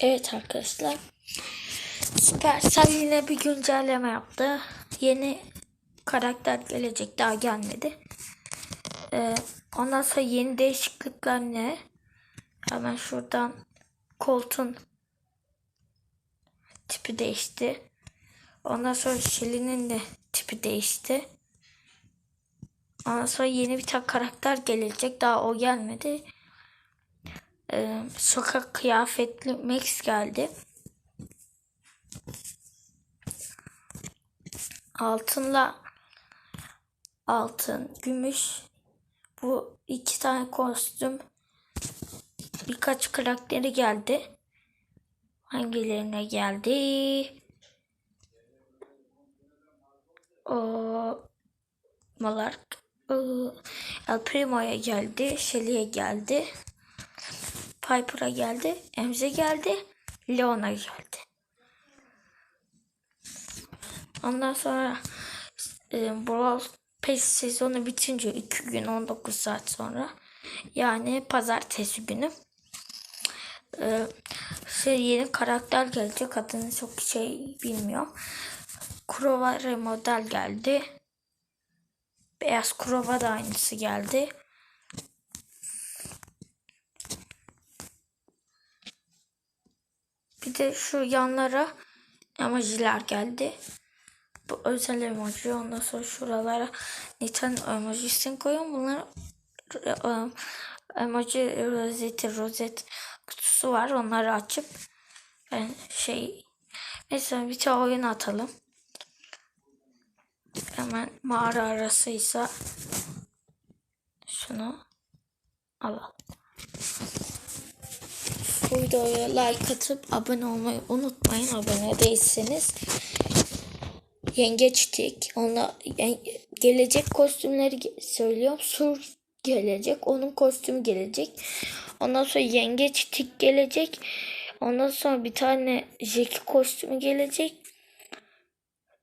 Evet arkadaşlar. Supercell yine bir güncelleme yaptı. Yeni karakter gelecek daha gelmedi. Ee, ondan sonra yeni değişiklikler ne? Hemen şuradan koltuğun tipi değişti. Ondan sonra Shelly'nin de tipi değişti. Ondan sonra yeni bir tane karakter gelecek. Daha o gelmedi. Ee, sokak kıyafetli Max geldi. Altınla altın, gümüş bu iki tane kostüm birkaç karakteri geldi. Hangilerine geldi? O Malark El Primo'ya geldi. Shelly'e geldi. Piper'a geldi. Emze geldi. Leon'a geldi. Ondan sonra e, Brawl Pass sezonu bitince 2 gün 19 saat sonra yani pazartesi günü e, şey yeni karakter gelecek. Adını çok şey bilmiyorum. Kurova remodel geldi. Beyaz Kurova da aynısı geldi. De şu yanlara emojiler geldi. Bu özel emoji. Ondan sonra şuralara Nitan emojisini koyuyorum. Bunlar e, emoji rozeti rozet kutusu var. Onları açıp ben şey mesela bir tane oyun atalım. Hemen mağara arasıysa şunu alalım. Bu videoya like atıp abone olmayı unutmayın. Abone değilseniz. Yengeç tik. Ona gelecek kostümleri söylüyorum. Sur gelecek. Onun kostümü gelecek. Ondan sonra yengeç tik gelecek. Ondan sonra bir tane Jackie kostümü gelecek.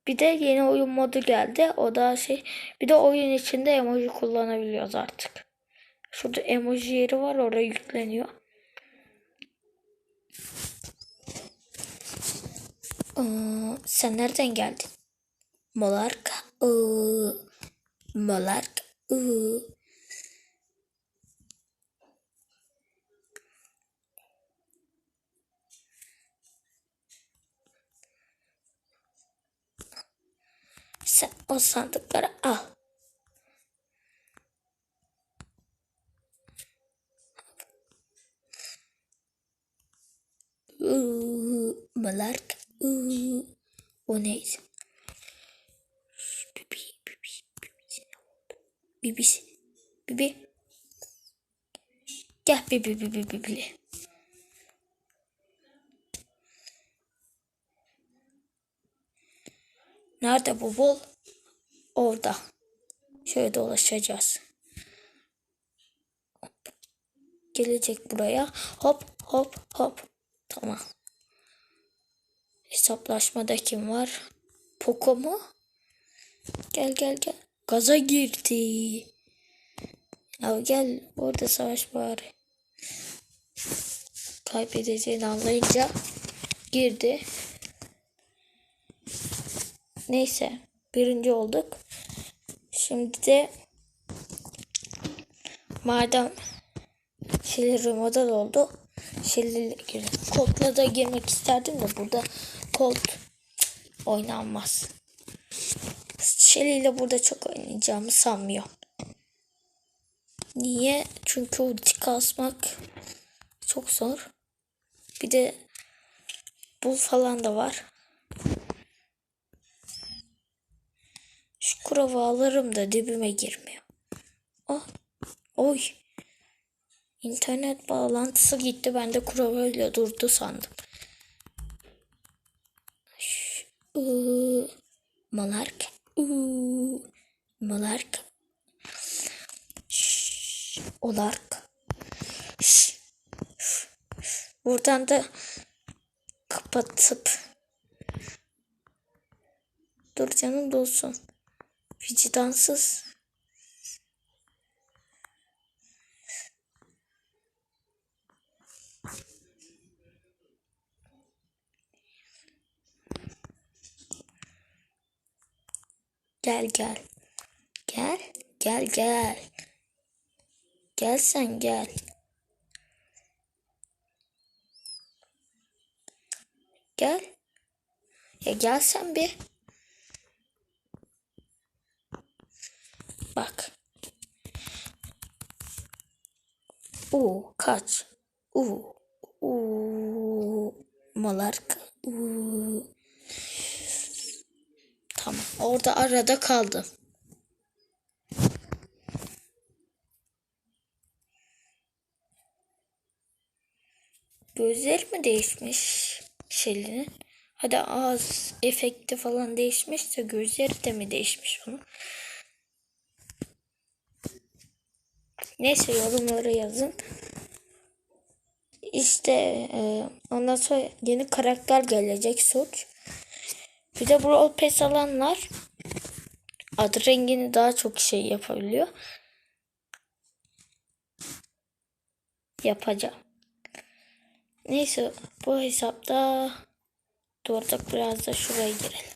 Bir de yeni oyun modu geldi. O da şey. Bir de oyun içinde emoji kullanabiliyoruz artık. Şurada emoji yeri var. Oraya yükleniyor. Ee, sen nereden geldin? Molark. Ee, Molark. Ee. Sen o sandıkları al. Iıı. O neydi? Bibi, bibi, bibi. Bibisi. Bibi. Gel bibi, bibi, bibi. Nerede bu bol? Orada. Şöyle dolaşacağız. Gelecek buraya. Hop hop hop. Tamam. Hesaplaşmada kim var? Poco mu? Gel gel gel. Gaza girdi. Ya gel orada savaş bari. Kaybedeceğini anlayınca girdi. Neyse birinci olduk. Şimdi de madem şeyleri model oldu. Şeyleri girelim. Koltla da girmek isterdim de burada kolt oynanmaz. Shelly ile burada çok oynayacağımı sanmıyorum. Niye? Çünkü ulti kasmak çok zor. Bir de bul falan da var. Şu kurava alırım da dibime girmiyor. Oh. Oy. İnternet bağlantısı gitti. Ben de kurava ile durdu sandım. Şş, ıı, Malark. Iı, Malark. Olark. Şş. Buradan da kapatıp Dur canım dolsun. Vicdansız. Gel gel. Gel. Gel gel. Gel sen gel. Gel. Ya gel sen bir. Bak. U kaç. U. U. Malark. U. Tamam. Orada arada kaldım. Gözler mi değişmiş Şeli'nin? Hadi ağız efekti falan değişmişse gözleri de mi değişmiş onun? Neyse yorumlara yazın. İşte e, ondan sonra yeni karakter gelecek suç. Bir de Brawl Pass alanlar adı rengini daha çok şey yapabiliyor. Yapacağım. Neyse bu hesapta durduk biraz da şuraya girelim.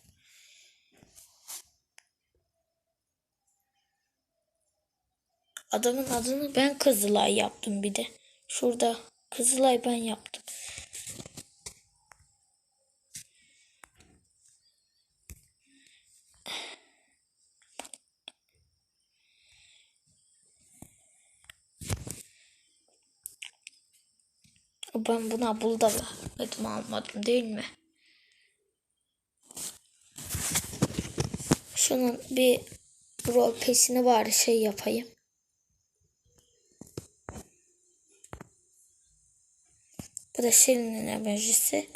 Adamın adını ben Kızılay yaptım bir de. Şurada Kızılay ben yaptım. Ben buna bulda vermedim almadım değil mi? Şunun bir rol pesini var şey yapayım. Bu da Şirin'in emojisi.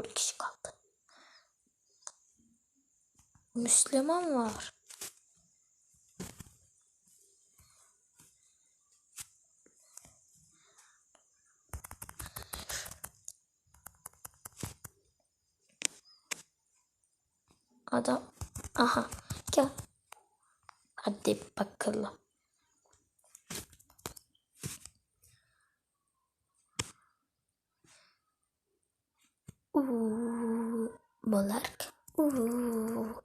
4 kişi kaldı. Müslüman var. Adam. Aha. Gel. Hadi bakalım. Uuu. Molark. Uuu.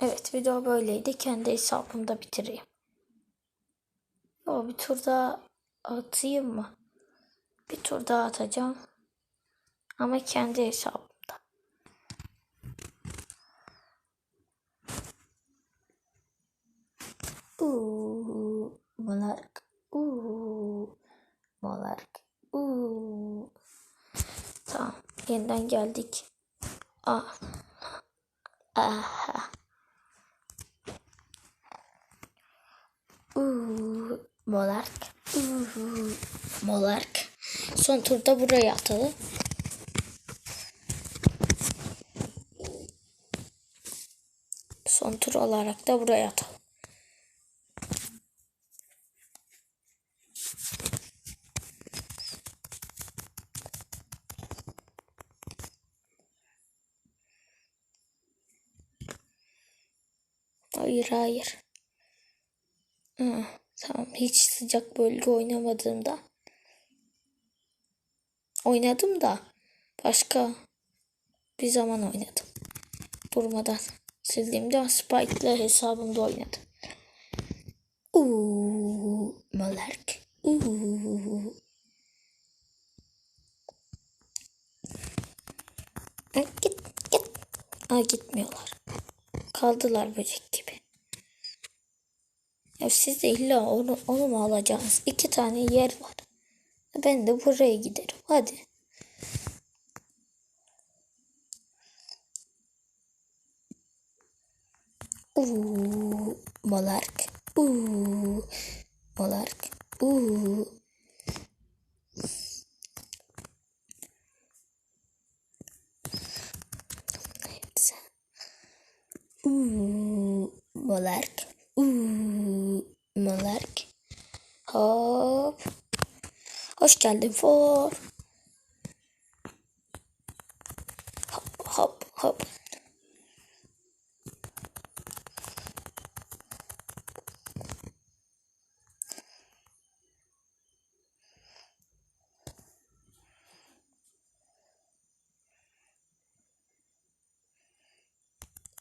Evet video böyleydi. Kendi hesabımda bitireyim. Yo, bir tur daha atayım mı? Bir tur daha atacağım. Ama kendi hesabımda. Uuu, Monark. Uuu, Monark. Uuu. Tamam, yeniden geldik. Ah. Aha. Uuu, Monark. Uuu, Monark. Son turda buraya atalım. Son tur olarak da buraya atalım. Hayır hayır. Hı, tamam hiç sıcak bölge oynamadığımda oynadım da başka bir zaman oynadım. Durmadan sildiğimde Spike'la hesabımda oynadım. Uuu Malark. Uuu. Git git. Aa, gitmiyorlar. Kaldılar böcek siz de illa onu, onu mu alacaksınız? İki tane yer var. Ben de buraya giderim. Hadi. Uuu, Malark. Uuu, Malark. Uuu, Malark. Uuu, Malark. Hop. Hoş geldin for. Hop hop hop.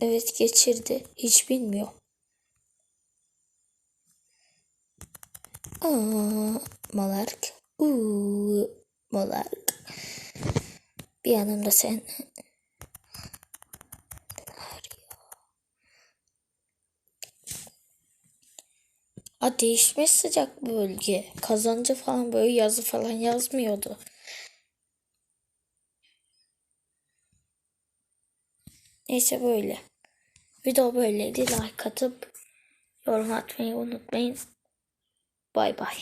Evet geçirdi. Hiç bilmiyor. Aa, Malark. Uuu, Malark. Bir yanımda sen. Aa, değişmiş sıcak bölge. Kazancı falan böyle yazı falan yazmıyordu. Neyse böyle. Video böyleydi. Like atıp yorum atmayı unutmayın. Bye bye.